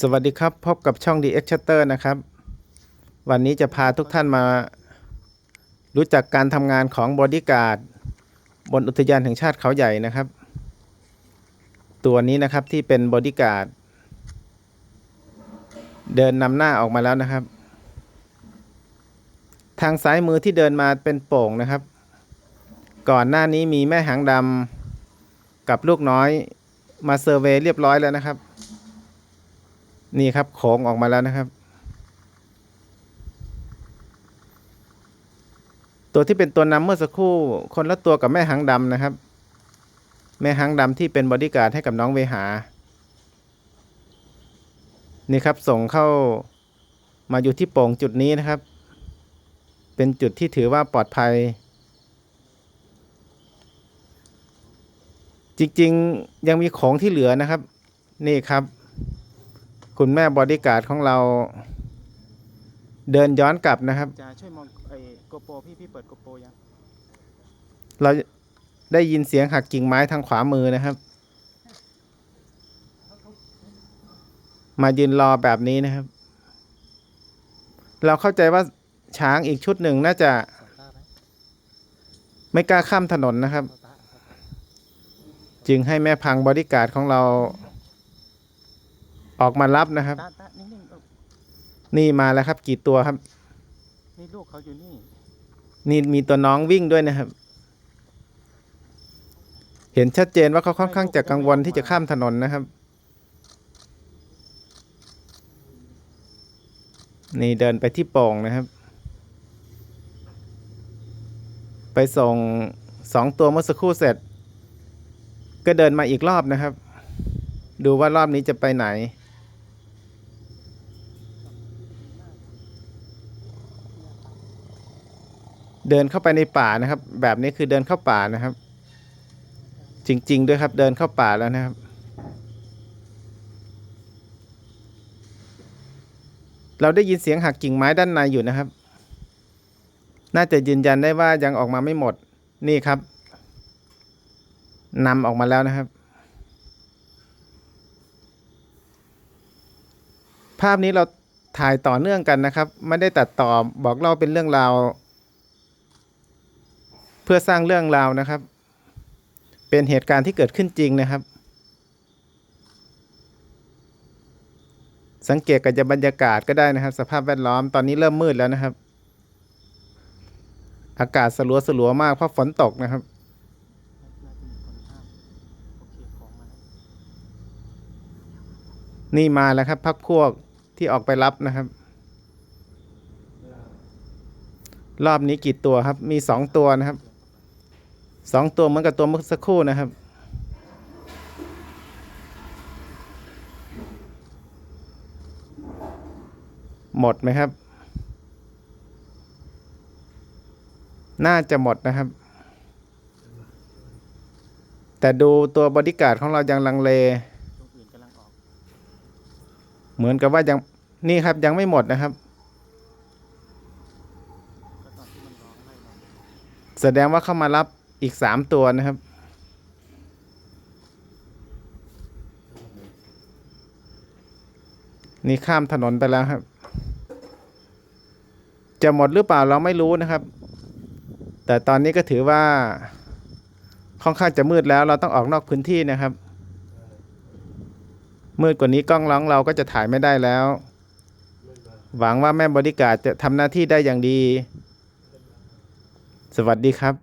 สวัสดีครับ พบกับช่อง The X Shutter นะครับ วันนี้จะพาทุกท่านมา รู้จักการทำงานของบอดี้การ์ดบนอุทยานแห่งชาติเขาใหญ่นะครับ ตัวนี้นะครับที่เป็นบอดี้การ์ดเดินนำหน้าออกมาแล้วนะครับ ทางซ้ายมือที่เดินมาเป็นโป่งนะครับ ก่อนหน้านี้มีแม่หางดำกับลูกน้อยมาเซอร์เวยเรียบร้อยแล้วนะครับ นี่ครับโขงออกมาแล้วนะครับ ตัวที่เป็นตัวนำเมื่อสักครู่คนละตัวกับแม่หางดำนะครับ แม่หางดำที่เป็นบอดี้การ์ดให้กับน้องเวหา นี่ครับส่งเข้ามาอยู่ที่โป่งจุดนี้นะครับ เป็นจุดที่ถือว่าปลอดภัย จริงๆยังมีของที่เหลือนะครับ นี่ครับ คุณแม่บอดี้การ์ดของเราเดินย้อนกลับนะครับ จะช่วยมองไอ้โกโปรพี่พี่เปิดโกโปรยังเราได้ยินเสียงหักกิ่งไม้ทางขวามือนะครับ มายืนรอแบบนี้นะครับ เราเข้าใจว่าช้างอีกชุดหนึ่งน่าจะเข้าตาไหมไม่กล้าข้ามถนนนะครับเข้าตาครับ จึงให้แม่พังบอดี้การ์ดของเรา ออกมารับนะครับ ตาตานิ่งๆลูกนี่มาแล้วครับ กี่ตัวครับ นี่ลูกเขาอยู่นี่ นี่มีตัวน้องวิ่งด้วยนะครับ เห็นชัดเจนว่าเขาค่อนข้างจะกังวลที่จะข้ามถนนนะครับ นี่เดินไปที่โป่งนะครับ ไปส่งสองตัวเมื่อสักครู่เสร็จ ก็เดินมาอีกรอบนะครับ ดูว่ารอบนี้จะไปไหน เดินเข้าไปในป่านะครับ แบบนี้คือเดินเข้าป่านะครับ จริง ๆ ด้วยครับเดินเข้าป่าแล้วนะครับ เราได้ยินเสียงหักกิ่งไม้ด้านในอยู่นะครับ น่าจะยืนยันได้ว่ายังออกมาไม่หมดนี่ครับนำออกมาแล้วนะครับ ภาพนี้เราถ่ายต่อเนื่องกันนะครับ ไม่ได้ตัดต่อบอกเล่าเป็นเรื่องราว เพื่อสร้างเรื่องราวนะครับ เป็นเหตุการณ์ที่เกิดขึ้นจริงนะครับ สังเกตกับจะบรรยากาศก็ได้นะครับ สภาพแวดล้อมตอนนี้เริ่มมืดแล้วนะครับ อากาศสลัวสลัวมากเพราะฝนตกนะครับนี่มาแล้วครับพักพวกที่ออกไปรับนะครับ รอบนี้กี่ตัวครับมีสองตัวนะครับ สองตัวเหมือนกับตัวเมื่อสักครู่นะครับ หมดไหมครับ น่าจะหมดนะครับ แต่ดูตัวบอดี้การ์ดของเรายังลังเล เหมือนกับว่ายังนี่ครับยังไม่หมดนะครับแสดงว่าเข้ามารับ อีกสามตัวนะครับ นี่ข้ามถนนไปแล้วครับ จะหมดหรือเปล่าเราไม่รู้นะครับ แต่ตอนนี้ก็ถือว่าค่อนข้างจะมืดแล้วเราต้องออกนอกพื้นที่นะครับ มืดกว่านี้กล้องร้องเราก็จะถ่ายไม่ได้แล้ว หวังว่าแม่บริการจะทำหน้าที่ได้อย่างดี สวัสดีครับ